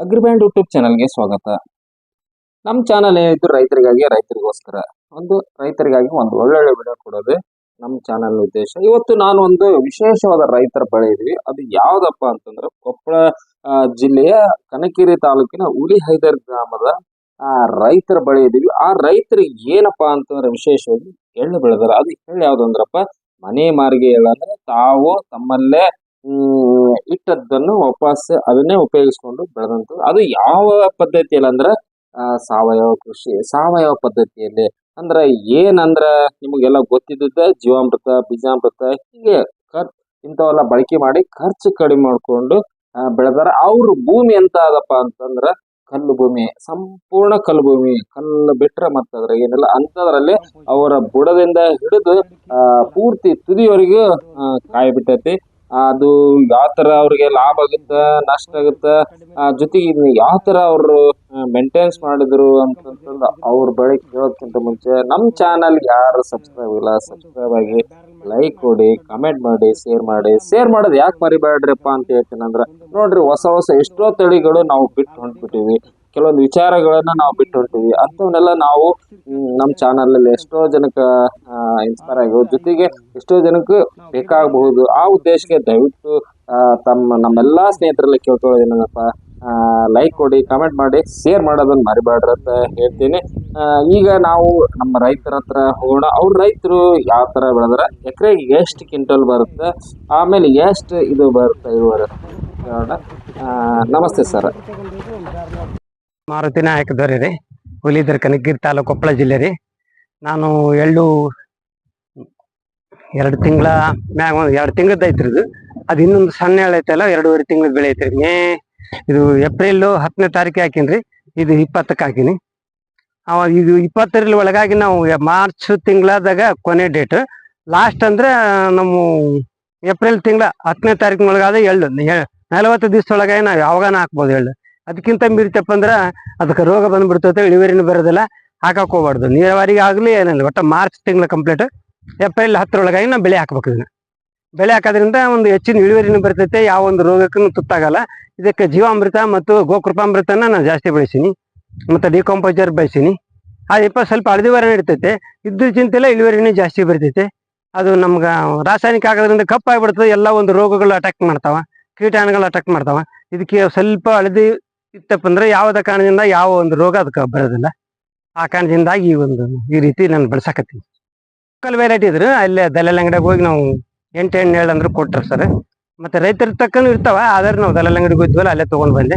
ಅಗ್ರಿಬ್ಯಾಂಡ್ YouTube ಚಾನಲ್ಗೆ ಸ್ವಾಗತ. ನಮ್ಮ ಚಾನಲ್ ಏನಿದ್ದು ರೈತರಿಗಾಗಿ, ರೈತರಿಗೋಸ್ಕರ. ಒಂದು ರೈತರಿಗಾಗಿ ಒಂದು ಒಳ್ಳೊಳ್ಳೆ ವಿಡಿಯೋ ಕೊಡೋದು ನಮ್ಮ ಚಾನಲ್ ಉದ್ದೇಶ. ಇವತ್ತು ನಾನು ಒಂದು ವಿಶೇಷವಾದ ರೈತರ ಬಳಿ ಇದೀವಿ. ಅದು ಯಾವ್ದಪ್ಪ ಅಂತಂದ್ರೆ ಕೊಪ್ಪಳ ಜಿಲ್ಲೆಯ ಕನಕಿರಿ ತಾಲೂಕಿನ ಉಲಿಹೈದರ್ ಗ್ರಾಮದ ರೈತರ ಬಳಿ ಇದೀವಿ ಆ ರೈತರಿಗೆ ಏನಪ್ಪಾ ಅಂತಂದ್ರೆ ವಿಶೇಷವಾಗಿ ಎಳ್ಳು ಬೆಳೆದಾರ ಅದು ಎಳ್ಳು ಯಾವ್ದು ಅಂದ್ರಪ್ಪ? ಮನೆ ಮಾರಿಗೆ ಎಳ್ಳು ತಾವು ತಮ್ಮಲ್ಲೇ ಇಟ್ಟದ್ದನ್ನು ವಾಪಸ್ ಅದನ್ನೇ ಉಪಯೋಗಿಸ್ಕೊಂಡು ಬೆಳೆದಂಥದ್ದು. ಅದು ಯಾವ ಪದ್ಧತಿಯಲ್ಲಿ ಅಂದ್ರೆ ಸಾವಯವ ಕೃಷಿ, ಸಾವಯವ ಪದ್ಧತಿಯಲ್ಲಿ ಅಂದ್ರೆ ಏನಂದ್ರ ನಿಮಗೆಲ್ಲ ಗೊತ್ತಿದ್ದ ಜೀವಾಮೃತ, ಬೀಜಾಮೃತ, ಹೀಗೆ ಖರ್, ಇಂಥವೆಲ್ಲ ಬಳಕೆ ಮಾಡಿ ಖರ್ಚು ಕಡಿಮೆ ಮಾಡಿಕೊಂಡು ಬೆಳೆದಾರ. ಅವ್ರ ಭೂಮಿ ಎಂತ ಅದಪ್ಪ ಅಂತಂದ್ರ ಕಲ್ಲು ಭೂಮಿ, ಸಂಪೂರ್ಣ ಕಲ್ಲು ಭೂಮಿ. ಕಲ್ಲು ಬಿಟ್ರೆ ಮತ್ತೆ ಅದ್ರಾಗ ಏನಿಲ್ಲ. ಅಂತದ್ರಲ್ಲಿ ಅವರ ಬುಡದಿಂದ ಹಿಡಿದು ಪೂರ್ತಿ ತುದಿಯವರೆಗೂ ಕಾಯಿ ಬಿಟ್ಟೈತಿ ಅದು ಯಾವ ತರ ಅವ್ರಿಗೆ ಲಾಭ ಆಗುತ್ತೆ, ನಷ್ಟ ಆಗುತ್ತೆ ಜೊತೆಗೆ ಇದನ್ನ ಯಾವ ತರ ಅವರು ಮೇಂಟೈನ್ಸ್ ಮಾಡಿದ್ರು ಅಂತಂದ್ರೆ ಅವ್ರ ಬಳಿ ಕೇಳೋದಕ್ಕಿಂತ ಮುಂಚೆ ನಮ್ಮ ಚಾನಲ್ ಯಾರು ಸಬ್ಸ್ಕ್ರೈಬ್ ಇಲ್ಲ ಸಬ್ಸ್ಕ್ರೈಬ್ ಆಗಿ ಲೈಕ್ ಕೊಡಿ ಕಮೆಂಟ್ ಮಾಡಿ ಶೇರ್ ಮಾಡಿ. ಶೇರ್ ಮಾಡೋದು ಯಾಕೆ ಮರಿಬೇಡ್ರಿಪ್ಪ ಅಂತ ಹೇಳ್ತೀನಿ ಅಂದ್ರೆ ನೋಡ್ರಿ ಹೊಸ ಹೊಸ ಎಷ್ಟೋ ತಳಿಗಳು ನಾವು ಬಿಟ್ಟು ಹೊಂಟ್ಬಿಟ್ಟಿವಿ. ಕೆಲವೊಂದು ವಿಚಾರಗಳನ್ನ ನಾವು ಬಿಟ್ಟು ಹೊಂಟಿವಿ ಅಂಥವನ್ನೆಲ್ಲ ನಾವು ನಮ್ಮ ಚಾನಲಲ್ಲಿ ಎಷ್ಟೋ ಜನಕ್ಕೆ ಇನ್ಸ್ಪೈರ್ ಆಗಿರೋ ಜೊತೆಗೆ ಎಷ್ಟೋ ಜನಕ್ಕೆ ಬೇಕಾಗಬಹುದು. ಆ ಉದ್ದೇಶಕ್ಕೆ ದಯವಿಟ್ಟು ತಮ್ಮ, ನಮ್ಮೆಲ್ಲಾ ಸ್ನೇಹಿತರಲ್ಲಿ ಕೇಳ್ಕೊಳ್ಳೋದೇನಪ್ಪ ಲೈಕ್ ಕೊಡಿ ಕಮೆಂಟ್ ಮಾಡಿ ಶೇರ್ ಮಾಡೋದನ್ನ ಮರಿಬೇಡ್ರಿ ಅಂತ ಹೇಳ್ತೀನಿ. ಈಗ ನಾವು ನಮ್ಮ ರೈತರ ಹತ್ರ ಹೋಗೋಣ. ಅವ್ರ ರೈತರು ಯಾವ ತರ ಬೆಳೆದ್ರೆ? ಎಕರೆಗೆ ಎಷ್ಟು ಕ್ವಿಂಟಲ್ ಬರುತ್ತೆ? ಆಮೇಲೆ ಎಷ್ಟು ಇದು ಬರುತ್ತೆ ಇವರು ನಮಸ್ತೆ ಸರ್. ಮಾರುತಿ ನಾಯಕದವ್ರಿ ರೀ, ಹುಲಿದರ್ ಕನಗಿರಿ ತಾಲೂಕು ಕೊಪ್ಪಳ ಜಿಲ್ಲೆ ರೀ. ನಾನು ಎಳ್ಳು ಎರಡು ತಿಂಗಳ ಮ್ಯಾಗ ಒಂದು ಎರಡು ತಿಂಗಳದ್ದು ಐತ್ರಿ ಇದು. ಅದು ಇನ್ನೊಂದು ಸಣ್ಣ ಎಳ್ಳು ಐತಲ್ಲ ಎರಡೂವರೆ ತಿಂಗಳದ್ದು ಬೆಳೆ ಐತ್ರಿ. ಮೇ ಇದು ಏಪ್ರಿಲ್ ಹತ್ತನೇ ತಾರೀಕು ಹಾಕಿನ್ರಿ ಇದು ಇಪ್ಪತ್ತಕ್ಕೆ ಹಾಕಿನಿ. ಅವ ಇದು ಇಪ್ಪತ್ತರ ಒಳಗಾಗಿ ನಾವು ಮಾರ್ಚ್ ತಿಂಗಳದಾಗ ಕೊನೆ ಡೇಟ್. ಲಾಸ್ಟ್ ಅಂದ್ರೆ ನಮ್ಮ ಏಪ್ರಿಲ್ ತಿಂಗಳ ಹತ್ತನೇ ತಾರೀಕಿನೊಳಗಾದ ಎಳ್ಳು ನಲವತ್ತು ದಿವಸದೊಳಗಾಗಿ ನಾವು ಯಾವಾಗ ಹಾಕ್ಬೋದು ಎಳ್ಳು. ಅದಕ್ಕಿಂತ ಮೀರಿತಪ್ಪ ಅಂದ್ರೆ ಅದಕ್ಕೆ ರೋಗ ಬಂದ್ಬಿಡ್ತೈತೆ ಇಳುವರಿನೂ ಬರೋದಿಲ್ಲ ಹಾಕಕ್ ಹೋಗ್ಬಾರ್ದು. ನೀರಾವರಿಗೆ ಆಗಲಿ ಏನಿಲ್ಲ, ಒಟ್ಟು ಮಾರ್ಚ್ ತಿಂಗಳ ಕಂಪ್ಲೀಟ್ ಏಪ್ರಿಲ್ ಹತ್ತರೊಳಗಾಗಿ ನಾವು ಬೆಳೆ ಹಾಕ್ಬೇಕು ಇದನ್ನ. ಬೆಳೆ ಹಾಕೋದ್ರಿಂದ ಒಂದು ಹೆಚ್ಚಿನ ಇಳುವರಿನೂ ಬರ್ತೈತೆ, ಯಾವ ಒಂದು ರೋಗಕ್ಕೂ ತುತ್ತಾಗಲ್ಲ. ಇದಕ್ಕೆ ಜೀವಾಮೃತ ಮತ್ತು ಗೋಕೃಪಾಮೃತನ ನಾನು ಜಾಸ್ತಿ ಬೆಳೆಸೀನಿ, ಮತ್ತು ಡಿಕಾಂಪೋಸರ್ ಬೆಳೆಸೀನಿ. ಅದಪ್ಪ ಸ್ವಲ್ಪ ಹಳದಿವಾರ ನಡೀತೈತೆ ಇದ್ರ ಚಿಂತೆಲ್ಲ ಇಳುವರಿನೇ ಜಾಸ್ತಿ ಬರ್ತೈತೆ. ಅದು ನಮ್ಗೆ ರಾಸಾಯನಿಕ ಆಗೋದ್ರಿಂದ ಕಪ್ಪಾಗ್ಬಿಡ್ತದೆ, ಎಲ್ಲ ಒಂದು ರೋಗಗಳು ಅಟ್ಯಾಕ್ ಮಾಡ್ತಾವ, ಕೀಟಾಣುಗಳು ಅಟ್ಯಾಕ್ ಮಾಡ್ತಾವ. ಇದಕ್ಕೆ ಸ್ವಲ್ಪ ಹಳದಿ ಇತ್ತಪ್ಪ ಅಂದ್ರೆ ಯಾವ್ದ ಕಾರಣದಿಂದ ಯಾವ ಒಂದು ರೋಗ ಅದಕ್ಕೆ ಬರೋದಿಲ್ಲ. ಆ ಕಾರಣದಿಂದಾಗಿ ಈ ಒಂದು ಈ ರೀತಿ ನಾನು ಬೆಳ್ಸಾಕತ್ತೀನಿ. ಕಲ್ ವೆರೈಟಿ ಇದ್ರೆ ಅಲ್ಲೇ ದಲ್ಲಾಳಿ ಅಂಗಡಿಗೆ ಹೋಗಿ ನಾವು ಎಂಟು ಎಣ್ಣೆ ಅಂದ್ರೆ ಕೊಟ್ರು ಸರ್. ಮತ್ತೆ ರೈತರ ತಕ್ಕನು ಇರ್ತಾವ, ಆದ್ರೆ ನಾವು ದಲ್ಲಾಲ್ ಅಂಗಡಿಗೆ ಹೋದ್ವಲ್ಲ ಅಲ್ಲೇ ತಗೊಂಡ್ ಬಂದೆ.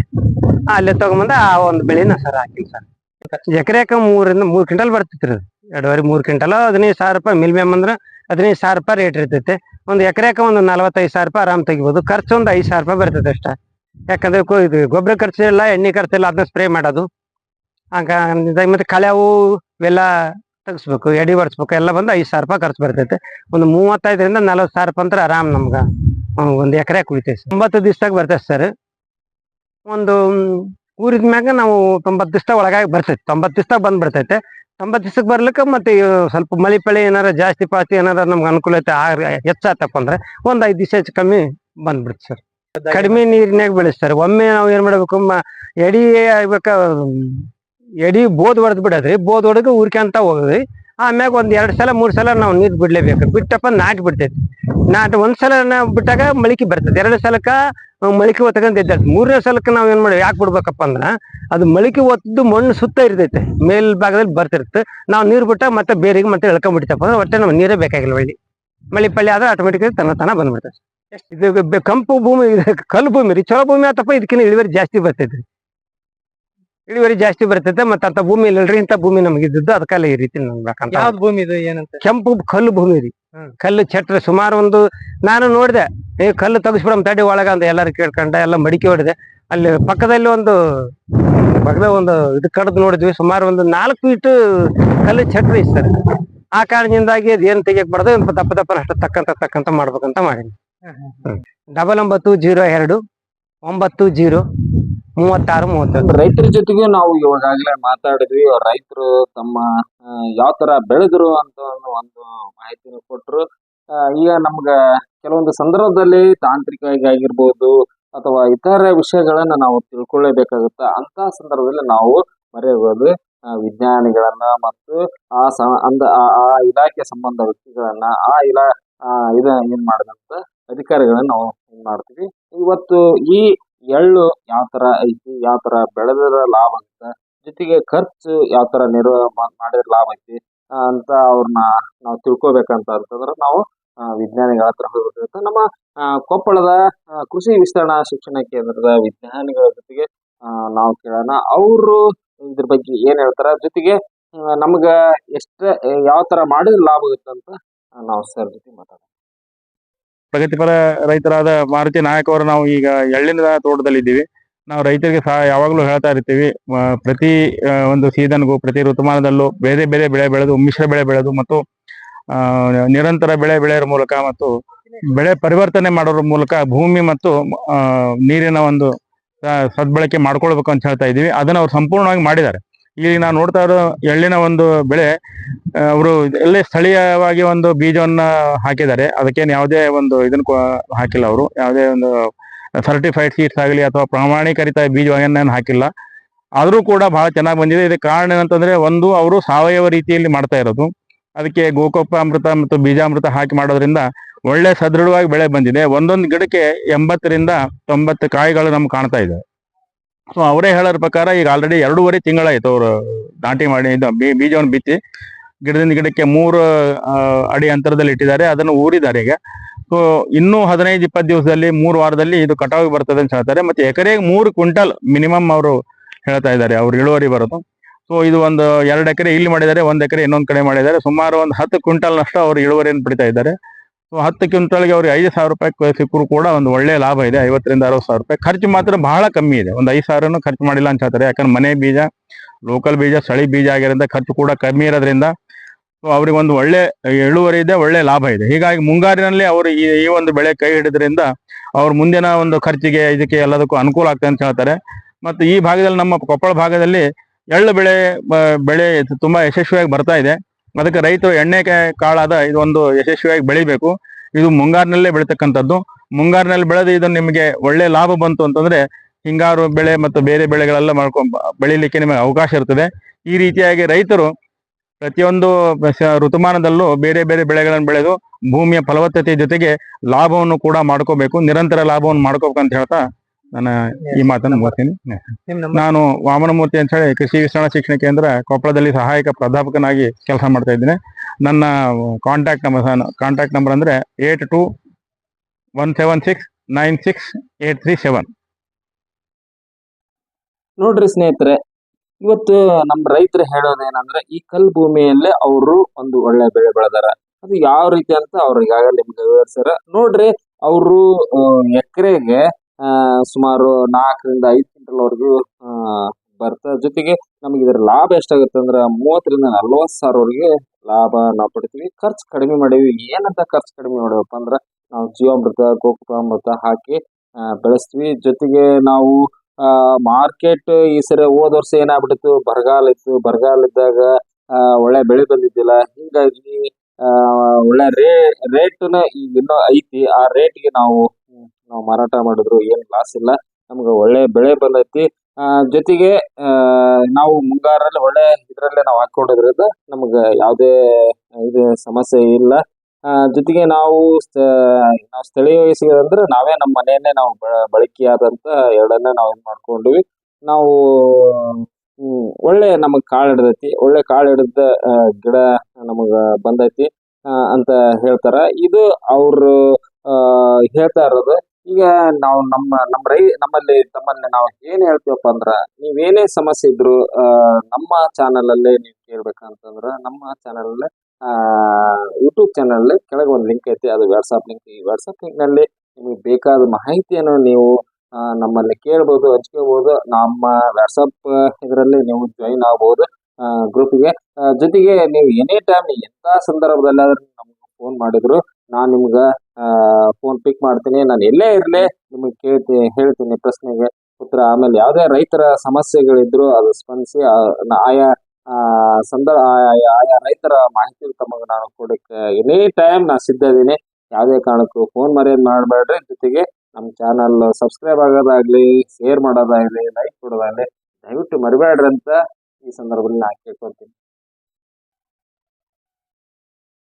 ಅಲ್ಲೇ ತಗೊಂಡ್ಬಂದ ಆ ಒಂದು ಬೆಳೆನ ಸರ್ ಹಾಕಿನಿ ಸರ್. ಎಕರೆಕ ಮೂರಿಂದ ಮೂರು ಕ್ವಿಂಟಲ್ ಬರ್ತಿತ್ತು ಅದು. ಎರಡುವರೆ ಮೂರು ಕ್ವಿಂಟಲ್, ಹದಿನೈದು ಸಾವಿರ ರೂಪಾಯಿ ಮಿಲ್ಮೇಮ್ ಅಂದ್ರೆ ಹದಿನೈದು ಸಾವಿರ ರೂಪಾಯಿ ರೇಟ್ ಇರ್ತೈತೆ. ಒಂದು ಎಕರೆಕ ಒಂದು ನಲವತ್ತೈದು ಸಾವಿರ ರೂಪಾಯಿ ಆರಾಮ್ ತೆಗಿಬೋದು. ಖರ್ಚು ಒಂದು ಐದು ಸಾವಿರ ರೂಪಾಯಿ ಬರ್ತೈತೆ ಅಷ್ಟೇ. ಯಾಕಂದ್ರೆ ಇದು ಗೊಬ್ಬರ ಖರ್ಚು ಇಲ್ಲ ಎಣ್ಣೆ ಖರ್ಚು ಇಲ್ಲ ಅದನ್ನ ಸ್ಪ್ರೇ ಮಾಡೋದು. ಹಂಗ ಮತ್ತೆ ಕಳೆವು ಇವೆಲ್ಲ ತೆಗಿಸ್ಬೇಕು, ಎಡಿ ಬಡಿಸ್ಬೇಕು ಎಲ್ಲ ಬಂದು ಐದು ಸಾವಿರ ರೂಪಾಯಿ ಖರ್ಚು ಬರ್ತೈತೆ. ಒಂದು ಮೂವತ್ತೈದರಿಂದ ನಲ್ವತ್ತು ಸಾವಿರ ರೂಪಾಯಿ ಅಂದ್ರೆ ಆರಾಮ್ ನಮ್ಗೆ. ಒಂದು ಎಕರೆ ಕುಳಿತೈತೆ ಒಂಬತ್ತು ದಿವ್ಸದಾಗ ಬರ್ತೈತೆ ಸರ್. ಒಂದು ಊರಿದ ಮ್ಯಾಗ ನಾವು ತೊಂಬತ್ತು ದಿವಸ ಒಳಗಾಗಿ ಬರ್ತೈತೆ. ತೊಂಬತ್ತು ದಿವ್ಸದಾಗ ಬಂದು ಬಿಡ್ತೈತೆ ತೊಂಬತ್ತು ದಿವಸಕ್ಕೆ ಬರ್ಲಿಕ್ಕೆ ಮತ್ತೆ ಸ್ವಲ್ಪ ಮಳಿ ಪಳಿ ಏನಾರ ಜಾಸ್ತಿ ಪಾಸ್ತಿ ಏನಾರ ನಮ್ಗೆ ಅನುಕೂಲತೆ ಹೆಚ್ಚಾತಪ್ಪ ಅಂದ್ರೆ ಒಂದು ಐದು ದಿವಸ ಹೆಚ್ಚು ಕಮ್ಮಿ ಬಂದ್ಬಿಡ್ತು ಸರ್. ಕಡಿಮೆ ನೀರಿನಾಗ ಬೆಳೆಸ್ತಾರೆ. ಒಮ್ಮೆ ನಾವು ಏನ್ ಮಾಡ್ಬೇಕು ಎಡಿ ಆಗ್ಬೇಕ, ಎಡಿ ಬೋದ್ ಹೊಡೆದ್ ಬಿಡದ್ರಿ. ಬೋದ್ ಹೊಡೆದು ಊರ್ಕ್ಯಂತ ಹೋಗದ್ರಿ ಆಮ್ಯಾಗ ಒಂದ್ ಎರಡ್ ಸಲ, ಮೂರ್ ಸಲ ನಾವು ನೀರ್ ಬಿಡ್ಲೇಬೇಕು. ಬಿಟ್ಟಪ್ಪ ನಾಟಿ ಬಿಡ್ತೈತಿ. ನಾಟಿ ಒಂದ್ ಸಲ ಬಿಟ್ಟಾಗ ಮಳಿಕೆ ಬರ್ತೈತಿ. ಎರಡ್ ಸಲಕ್ಕ ಮಳಿಕೆ ಒತ್ತಕಂತ ಇದ್ದ ಮೂರನೇ ಸಲಕ್ಕ ನಾವ್ ಏನ್ ಮಾಡಿ ಯಾಕೆ ಬಿಡ್ಬೇಕಪ್ಪ ಅಂದ್ರ, ಅದು ಮಳಿಕೆ ಒತ್ತು ಮಣ್ಣು ಸುತ್ತ ಇರ್ತೈತೆ. ಮೇಲ್ ಭಾಗದಲ್ಲಿ ಬರ್ತಿರುತ್ತೆ ನಾವು ನೀರ್ ಬಿಟ್ಟಾಗ ಮತ್ತೆ ಬೇರೆಗೆ ಮತ್ತೆ ಎಳ್ಕೊಂಡ್ಬಿಡ್ತಪ್ಪ ಅಂದ್ರೆ ಒಟ್ಟೆ ನಮ್ಗೆ ನೀರೇ ಬೇಕಾಗಿಲ್ಲ ಒಳ್ಳಿ. ಮಳಿ ಪಳ್ಳಿ ಆದ್ರೆ ಆಟೋಮೆಟಿಕ್ ತನ್ನ ತನ ಬಂದ್ಬಿಡ್ತೈತೆ ಇದು ಕಂಪು ಭೂಮಿ ಕಲ್ಲು ಭೂಮಿ ರೀ. ಚಲೋ ಭೂಮಿ ಆತಪ್ಪ ಇದಕ್ಕಿಂತ ಇಳುವರಿ ಜಾಸ್ತಿ ಬರ್ತೈತ್ರಿ. ಇಳುವರಿ ಜಾಸ್ತಿ ಬರ್ತೈತೆ ಮತ್ತೆ ಅಂತ ಭೂಮಿ ಇಲ್ಲರಿ ಇಂತ ಭೂಮಿ ನಮ್ಗೆ ಇದ್ದದ್ದು ಅದಕ್ಕೆಲ್ಲ ಈ ರೀತಿ ನಮ್ಗೆ ಯಾವ್ದು ಭೂಮಿ ಇದು ಏನಂತ? ಕೆಂಪು ಕಲ್ಲು ಭೂಮಿ ರೀ. ಕಲ್ಲು ಚಟ್ರ ಸುಮಾರು ಒಂದು ನಾನು ನೋಡಿದೆ ಏ ಕಲ್ಲು ತೆಗಿಸ್ಬಿಡಮ್ ತಡಿ ಒಳಗ ಅಂತ ಎಲ್ಲಾರು ಕೇಳ್ಕೊಂಡೆ ಎಲ್ಲ ಮಡಿಕೆ ಹೊಡೆದೆ. ಅಲ್ಲಿ ಪಕ್ಕದಲ್ಲಿ ಒಂದು ಪಕ್ಕದ ಒಂದು ಇದು ಕಡ್ದು ನೋಡಿದ್ವಿ ಸುಮಾರು ಒಂದು ನಾಲ್ಕು ಫೀಟ್ ಕಲ್ಲು ಚಟ್ರ ಇಸ್ತಾರೆ ಆ ಕಾರಣದಿಂದಾಗಿ ಅದೇನ್ ಏನ್ ತೆಗಿಯಕ್ ದಪ್ಪ ಅಷ್ಟು ತಕ್ಕಂತ ತಕ್ಕಂತ ಮಾಡ್ಬೇಕಂತ ಮಾಡೀನಿ ಡಬಲ್ ಒಂಬತ್ತು ಜೀರೋ ಎರಡು ಒಂಬತ್ತು ಜೀರೋ ಮೂವತ್ತಾರು ಮೂವತ್ತೆರಡು. ರೈತರ ಜೊತೆಗೆ ನಾವು ಇವಾಗಲೇ ಮಾತಾಡಿದ್ವಿ. ರೈತರು ತಮ್ಮ ಯಾವ ತರ ಬೆಳೆದ್ರು ಅಂತ ಒಂದು ಮಾಹಿತಿನ ಕೊಟ್ರು. ಈಗ ನಮ್ಗ ಕೆಲವೊಂದು ಸಂದರ್ಭದಲ್ಲಿ ತಾಂತ್ರಿಕವಾಗಿ ಆಗಿರ್ಬೋದು ಅಥವಾ ಇತರ ವಿಷಯಗಳನ್ನ ನಾವು ತಿಳ್ಕೊಳ್ಳೇಬೇಕಾಗುತ್ತೆ ಅಂತ ಸಂದರ್ಭದಲ್ಲಿ ನಾವು ಮರೆಯೋದು ಆ, ವಿಜ್ಞಾನಿಗಳನ್ನ ಮತ್ತು ಆ ಸ ಅಂದ, ಆ ಇಲಾಖೆ ಸಂಬಂಧ ವ್ಯಕ್ತಿಗಳನ್ನ ಆ ಇಲಾ ಇದ ಏನ್ ಮಾಡಿದಂತ ಅಧಿಕಾರಿಗಳನ್ನ ನಾವು ಏನ್ ಮಾಡ್ತೀವಿ. ಇವತ್ತು ಈ ಎಳ್ಳು ಯಾವ ತರ ಐತಿ, ಯಾವ ತರ ಬೆಳೆದ್ರ ಲಾಭ ಅಂತ, ಜೊತೆಗೆ ಖರ್ಚು ಯಾವ ತರ ನಿರ್ವಹ ಮಾಡಿದ್ರ ಲಾಭ ಐತಿ ಅಂತ ಅವ್ರನ್ನ ನಾವು ತಿಳ್ಕೊಬೇಕಂತ ಅಂತಂದ್ರೆ ನಾವು ವಿಜ್ಞಾನಿಗಳ ಹತ್ರ ಹೋಗ್ಬೇಕಾಗುತ್ತೆ ನಮ್ಮ ಕೊಪ್ಪಳದ ಕೃಷಿ ವಿಸ್ತರಣಾ ಶಿಕ್ಷಣ ಕೇಂದ್ರದ ವಿಜ್ಞಾನಿಗಳ ಜೊತೆಗೆ ನಾವು ಕೇಳೋಣ. ಅವರು ಇದ್ರ ಬಗ್ಗೆ ಏನ್ ಹೇಳ್ತಾರ? ಜೊತೆಗೆ ನಮ್ಗ ಎಷ್ಟ ಯಾವ ತರ ಮಾಡಿದ್ರೆ ಲಾಭ ಆಗುತ್ತೆ ಅಂತ ನಾವು ಸರ್ ಜೊತೆ ಮಾತಾಡೋಣ. ಪ್ರಗತಿಪರ ರೈತರಾದ ಮಾರುತಿ ನಾಯಕ್ ಅವರು ನಾವು ಈಗ ಎಳ್ಳಿನ ತೋಟದಲ್ಲಿ ಇದ್ದೀವಿ. ನಾವು ರೈತರಿಗೆ ಸಹ ಯಾವಾಗಲೂ ಹೇಳ್ತಾ ಇರ್ತೀವಿ ಪ್ರತಿ ಒಂದು ಸೀಸನ್ಗೂ ಪ್ರತಿ ಋತುಮಾನದಲ್ಲೂ ಬೇರೆ ಬೇರೆ ಬೆಳೆ ಬೆಳೆದು, ಮಿಶ್ರ ಬೆಳೆ ಬೆಳೆದು ಮತ್ತು ನಿರಂತರ ಬೆಳೆ ಬೆಳೆಯೋರ ಮೂಲಕ ಮತ್ತು ಬೆಳೆ ಪರಿವರ್ತನೆ ಮಾಡೋದ್ರ ಮೂಲಕ ಭೂಮಿ ಮತ್ತು ನೀರಿನ ಒಂದು ಸದ್ಬಳಕೆ ಮಾಡ್ಕೊಳ್ಬೇಕು ಅಂತ ಹೇಳ್ತಾ ಇದ್ದೀವಿ. ಅದನ್ನ ಅವ್ರು ಸಂಪೂರ್ಣವಾಗಿ ಮಾಡಿದ್ದಾರೆ. ಈಗ ನಾವು ನೋಡ್ತಾ ಇರೋ ಎಳ್ಳಿನ ಒಂದು ಬೆಳೆ ಅವರು ಎಲ್ಲೇ ಸ್ಥಳೀಯವಾಗಿ ಒಂದು ಬೀಜವನ್ನ ಹಾಕಿದ್ದಾರೆ. ಅದಕ್ಕೇನು ಯಾವುದೇ ಒಂದು ಇದನ್ನ ಹಾಕಿಲ್ಲ ಅವರು. ಯಾವುದೇ ಒಂದು ಸರ್ಟಿಫೈಡ್ ಸೀಡ್ಸ್ ಆಗಲಿ ಅಥವಾ ಪ್ರಮಾಣೀಕರಿತ ಬೀಜವನ್ನ ಹಾಕಿಲ್ಲ. ಆದರೂ ಕೂಡ ಬಹಳ ಚೆನ್ನಾಗಿ ಬಂದಿದೆ. ಇದಕ್ಕೆ ಕಾರಣ ಏನಂತಂದ್ರೆ ಒಂದು, ಅವರು ಸಾವಯವ ರೀತಿಯಲ್ಲಿ ಮಾಡ್ತಾ ಇರೋದು. ಅದಕ್ಕೆ ಗೋಕೊಪ್ಪ ಅಮೃತ ಮತ್ತು ಬೀಜಾಮೃತ ಹಾಕಿ ಮಾಡೋದ್ರಿಂದ ಒಳ್ಳೆ ಸದೃಢವಾಗಿ ಬೆಳೆ ಬಂದಿದೆ. ಒಂದೊಂದು ಗಿಡಕ್ಕೆ ಎಂಬತ್ತರಿಂದ ತೊಂಬತ್ತು ಕಾಯಿಗಳು ನಮ್ಗೆ ಕಾಣ್ತಾ ಇದೆ. ಸೊ ಅವರೇ ಹೇಳೋರ ಪ್ರಕಾರ ಈಗ ಆಲ್ರೆಡಿ ಎರಡೂವರೆ ತಿಂಗಳಾಯ್ತು ಅವರು ನಾಟಿ ಮಾಡಿ, ಇದು ಬೀಜವನ್ನು ಬಿತ್ತಿ. ಗಿಡದಿಂದ ಗಿಡಕ್ಕೆ ಮೂರು ಅಡಿ ಅಂತರದಲ್ಲಿ ಇಟ್ಟಿದ್ದಾರೆ. ಅದನ್ನು ಊರಿದ್ದಾರೆ ಈಗ. ಸೊ ಇನ್ನೂ ಹದಿನೈದು, ಇಪ್ಪತ್ತು ದಿವಸದಲ್ಲಿ, ಮೂರು ವಾರದಲ್ಲಿ ಇದು ಕಟಾವಿಗೆ ಬರ್ತದೆ ಅಂತ ಹೇಳ್ತಾರೆ. ಮತ್ತೆ ಎಕರೆಗೆ ಮೂರು ಕ್ವಿಂಟಲ್ ಮಿನಿಮಮ್ ಅವರು ಹೇಳ್ತಾ ಇದ್ದಾರೆ. ಅವ್ರು ಇಳುವರಿ ಬರೋದು. ಸೊ ಇದು ಒಂದು ಎರಡು ಎಕರೆ ಇಲ್ಲಿ ಮಾಡಿದ್ದಾರೆ, ಒಂದು ಎಕರೆ ಇನ್ನೊಂದು ಕಡೆ ಮಾಡಿದ್ದಾರೆ. ಸುಮಾರು ಒಂದು ಹತ್ತು ಕ್ವಿಂಟಲ್ನಷ್ಟು ಅವರು ಇಳುವರಿಯನ್ನು ಪಡಿತಾ ಇದ್ದಾರೆ. ಹತ್ತು ಕ್ವಿಂಟಲ್ಗೆ ಅವ್ರಿಗೆ ಐದು ಸಾವಿರ ರೂಪಾಯಿ ಸಿಕ್ಕರು ಕೂಡ ಒಂದು ಒಳ್ಳೆ ಲಾಭ ಇದೆ. ಐವತ್ತರಿಂದ ಅರವತ್ತು ಸಾವಿರ ರೂಪಾಯಿ. ಖರ್ಚು ಮಾತ್ರ ಬಹಳ ಕಮ್ಮಿ ಇದೆ. ಒಂದು ಐದು ಸಾವಿರನೂ ಖರ್ಚು ಮಾಡಿಲ್ಲ ಅಂತ ಹೇಳ್ತಾರೆ ಯಾಕಂದ್ರೆ ಮನೆ ಬೀಜ ಲೋಕಲ್ ಬೀಜ, ಸಳಿ ಬೀಜ ಆಗಿರೋದ್ರಿಂದ ಖರ್ಚು ಕೂಡ ಕಮ್ಮಿ ಇರೋದ್ರಿಂದ ಸೊ, ಅವ್ರಿಗೆ ಒಂದು ಒಳ್ಳೆ ಇಳುವರಿ ಇದೆ, ಒಳ್ಳೆ ಲಾಭ ಇದೆ. ಹೀಗಾಗಿ ಮುಂಗಾರಿನಲ್ಲಿ ಅವರು ಈ ಈ ಒಂದು ಬೆಳೆ ಕೈ ಹಿಡಿದ್ರಿಂದ ಅವ್ರ ಮುಂದಿನ ಒಂದು ಖರ್ಚಿಗೆ, ಇದಕ್ಕೆ ಎಲ್ಲದಕ್ಕೂ ಅನುಕೂಲ ಆಗ್ತದೆ ಅಂತ ಹೇಳ್ತಾರೆ. ಮತ್ತು ಈ ಭಾಗದಲ್ಲಿ ನಮ್ಮ ಕೊಪ್ಪಳ ಭಾಗದಲ್ಲಿ ಎಳ್ಳು ಬೆಳೆ ಬೆಳೆ ತುಂಬಾ ಯಶಸ್ವಿಯಾಗಿ ಬರ್ತಾ ಇದೆ. ಅದಕ್ಕೆ ರೈತರು ಎಣ್ಣೆ ಕಾಳಾದ ಇದೊಂದು ಯಶಸ್ವಿಯಾಗಿ ಬೆಳಿಬೇಕು. ಇದು ಮುಂಗಾರಿನಲ್ಲೇ ಬೆಳೀತಕ್ಕಂಥದ್ದು. ಮುಂಗಾರಿನಲ್ಲಿ ಬೆಳೆದು ಇದು ನಿಮಗೆ ಒಳ್ಳೆ ಲಾಭ ಬಂತು ಅಂತಂದ್ರೆ ಹಿಂಗಾರು ಬೆಳೆ ಮತ್ತು ಬೇರೆ ಬೆಳೆಗಳೆಲ್ಲ ಮಾಡ್ಕೊಂಡ್ ಬೆಳಿಲಿಕ್ಕೆ ನಿಮಗೆ ಅವಕಾಶ ಇರ್ತದೆ. ಈ ರೀತಿಯಾಗಿ ರೈತರು ಪ್ರತಿಯೊಂದು ಋತುಮಾನದಲ್ಲೂ ಬೇರೆ ಬೇರೆ ಬೆಳೆಗಳನ್ನು ಬೆಳೆದು ಭೂಮಿಯ ಫಲವತ್ತತೆ ಜೊತೆಗೆ ಲಾಭವನ್ನು ಕೂಡ ಮಾಡ್ಕೋಬೇಕು. ನಿರಂತರ ಲಾಭವನ್ನು ಮಾಡ್ಕೋಬೇಕು ಅಂತ ಹೇಳ್ತಾ ನಾನು ಈ ಮಾತನ್ನು ಮಾಡ್ತೀನಿ ನಾನು ವಾಮನಮೂರ್ತಿ ಅಂತ ಹೇಳಿ ಕೃಷಿ ವಿಸ್ತರಣಾ ಶಿಕ್ಷಣ ಕೇಂದ್ರ ಕೊಪ್ಪಳದಲ್ಲಿ ಸಹಾಯಕ ಪ್ರಾಧ್ಯಾಪಕನಾಗಿ ಕೆಲಸ ಮಾಡ್ತಾ ಇದ್ದೀನಿ. ನನ್ನ ಕಾಂಟ್ಯಾಕ್ಟ್ ನಂಬರ್ ಕಾಂಟ್ಯಾಕ್ಟ್ ನಂಬರ್ ಅಂದ್ರೆ eight two one seven six nine six eight three seven ನೋಡ್ರಿ ಸ್ನೇಹಿತರೆ ಇವತ್ತು ನಮ್ಮ ರೈತರು ಹೇಳೋದೇನಂದ್ರೆ ಈ ಕಲ್ ಭೂಮಿಯಲ್ಲೇ ಅವರು ಒಂದು ಒಳ್ಳೆ ಬೆಳೆ ಬೆಳೆದಾರ. ಅದು ಯಾವ ರೀತಿ ಅಂತ ಅವ್ರು ಈಗಾಗಲೇ ನಿಮ್ಗೆ ವಿವರಿಸ್ಯಾರ. ನೋಡ್ರಿ ಅವರು ಎಕರೆಗೆ ಸುಮಾರು ನಾಲ್ಕರಿಂದ ಐದು ಕ್ವಿಂಟಲ್ ವರೆಗೂ ಬರ್ತದೆ ಜೊತೆಗೆ ನಮಗೆ ಇದರ ಲಾಭ ಎಷ್ಟಾಗುತ್ತೆ ಅಂದ್ರೆ ಮೂವತ್ತರಿಂದ ನಲ್ವತ್ತು ಸಾವಿರವರೆಗೆ ಲಾಭ ನಾವು ಪಡಿತೀವಿ. ಖರ್ಚು ಕಡಿಮೆ ಮಾಡೀವಿ. ಏನಂತ ಖರ್ಚು ಕಡಿಮೆ ಮಾಡಿವಪ್ಪ ಅಂದ್ರೆ ನಾವು ಜೀವಾಮೃತ ಗೋಕುಪಾಮೃತ ಹಾಕಿ ಬೆಳೆಸ್ತೀವಿ. ಜೊತೆಗೆ ನಾವು ಮಾರ್ಕೆಟ್ ಈ ಸರಿ ಹೋದ ವರ್ಷ ಏನಾಗ್ಬಿಟ್ಟಿತ್ತು? ಬರಗಾಲ ಇತ್ತು. ಬರಗಾಲ ಇದ್ದಾಗ ಒಳ್ಳೆ ಬೆಳೆ ಬಂದಿದ್ದಿಲ್ಲ. ಹಿಂಗಾಗಿ ಆ, ಒಳ್ಳೆ ರೇ ರೇಟ್ನ ಈಗ ಇನ್ನೂ ಐತಿ. ಆ ರೇಟ್ಗೆ ನಾವು ನಾವು ಮಾರಾಟ ಮಾಡಿದ್ರು ಏನು ಲಾಸ್ ಇಲ್ಲ. ನಮಗೆ ಒಳ್ಳೆ ಬೆಳೆ ಬಂದೈತಿ. ಆ, ಜೊತೆಗೆ ನಾವು ಮುಂಗಾರಲ್ಲಿ ಒಳ್ಳೆ ಇದರಲ್ಲೇ ನಾವು ಹಾಕೊಂಡಿದ್ರಿಂದ ನಮಗೆ ಯಾವುದೇ ಇದು ಸಮಸ್ಯೆ ಇಲ್ಲ. ಆ, ಜೊತೆಗೆ ನಾವು ನಾವು ಸ್ಥಳೀಯ ಅಂದ್ರೆ ನಾವೇ ನಮ್ಮ ಮನೆಯನ್ನೇ ನಾವು ಬಳಕೆಯಾದಂತ ಎರಡನ್ನ ನಾವು ಮಾಡ್ಕೊಂಡ್ವಿ. ನಾವು ಒಳ್ಳೆ ನಮಗ್ ಕಾಳು ಹಿಡ್ದೈತಿ, ಒಳ್ಳೆ ಕಾಳು ಹಿಡಿದ ಗಿಡ ನಮಗ ಬಂದೈತಿ ಅಂತ ಹೇಳ್ತಾರ. ಇದು ಅವ್ರು ಹೇಳ್ತಾ ಇರೋದು. ಈಗ ನಾವು ನಮ್ಮ ನಮ್ಮ ರೈ, ನಮ್ಮಲ್ಲಿ, ತಮ್ಮಲ್ಲಿ ನಾವು ಏನ್ ಹೇಳ್ತೀವಪ್ಪ ಅಂದ್ರ ನೀವೇನೇ ಸಮಸ್ಯೆ ಇದ್ರು ನಮ್ಮ ಚಾನಲ್ ಅಲ್ಲಿ ನೀವು ಕೇಳ್ಬೇಕಂತಂದ್ರ, ನಮ್ಮ ಚಾನಲ್ ಅಲ್ಲಿ ಆ, ಯೂಟ್ಯೂಬ್ ಚಾನಲ್ ಕೆಳಗೆ ಒಂದು ಲಿಂಕ್ ಐತಿ, ಅದು ವಾಟ್ಸಪ್ ಲಿಂಕ್. ಈ ವಾಟ್ಸಪ್ ಲಿಂಕ್ನಲ್ಲಿ ನಿಮಗೆ ಬೇಕಾದ ಮಾಹಿತಿಯನ್ನು ನೀವು ನಮ್ಮಲ್ಲಿ ಕೇಳ್ಬೋದು ಹಂಚ್ಕೋಬಹುದು ನಮ್ಮ ವಾಟ್ಸಪ್ ಇದರಲ್ಲಿ ನೀವು ಜಾಯಿನ್ ಆಗ್ಬೋದು ಗ್ರೂಪ್ಗೆ ಜೊತೆಗೆ ನೀವು ಎನಿ ಟೈಮ್ ಎಂಥ ಸಂದರ್ಭದಲ್ಲಾದ್ರೂ ನಮ್ಗೆ ಫೋನ್ ಮಾಡಿದ್ರು, ನಾನು ನಿಮ್ಗೆ ಫೋನ್ ಪಿಕ್ ಮಾಡ್ತೀನಿ, ನಾನು ಎಲ್ಲೇ ಇರಲಿ, ನಿಮಗೆ ಕೇಳ್ತೀನಿ ಹೇಳ್ತೀನಿ ಪ್ರಶ್ನೆಗೆ ಉತ್ತರ. ಆಮೇಲೆ ಯಾವುದೇ ರೈತರ ಸಮಸ್ಯೆಗಳಿದ್ರು, ಅದು ಸ್ಪಂದಿಸಿ ಆಯಾ ಸಂದರ್ಭ ಆಯಾ ರೈತರ ಮಾಹಿತಿ ತಮಗೆ ನಾನು ಕೊಡಕ್ಕೆ ಎನಿ ಟೈಮ್ ನಾನು ಸಿದ್ಧ ಇದೀನಿ ಯಾವುದೇ ಕಾರಣಕ್ಕೂ ಫೋನ್ ಮರ್ಯಾದೆ ಮಾಡಬೇಡ್ರಿ. ಜೊತೆಗೆ ನಮ್ಮ ಚಾನಲ್ ಸಬ್ಸ್ಕ್ರೈಬ್ ಆಗೋದಾಗ್ಲಿ ಶೇರ್ ಮಾಡೋದಾಗ್ಲಿ ಲೈಕ್ ಕೊಡೋದಾಗ್ಲಿ, ದಯವಿಟ್ಟು ಮರಿಬೇಡ್ರಿ ಅಂತ ಈ ಸಂದರ್ಭದಲ್ಲಿ ನಾ ಕೇಳ್ಕೊತೀನಿ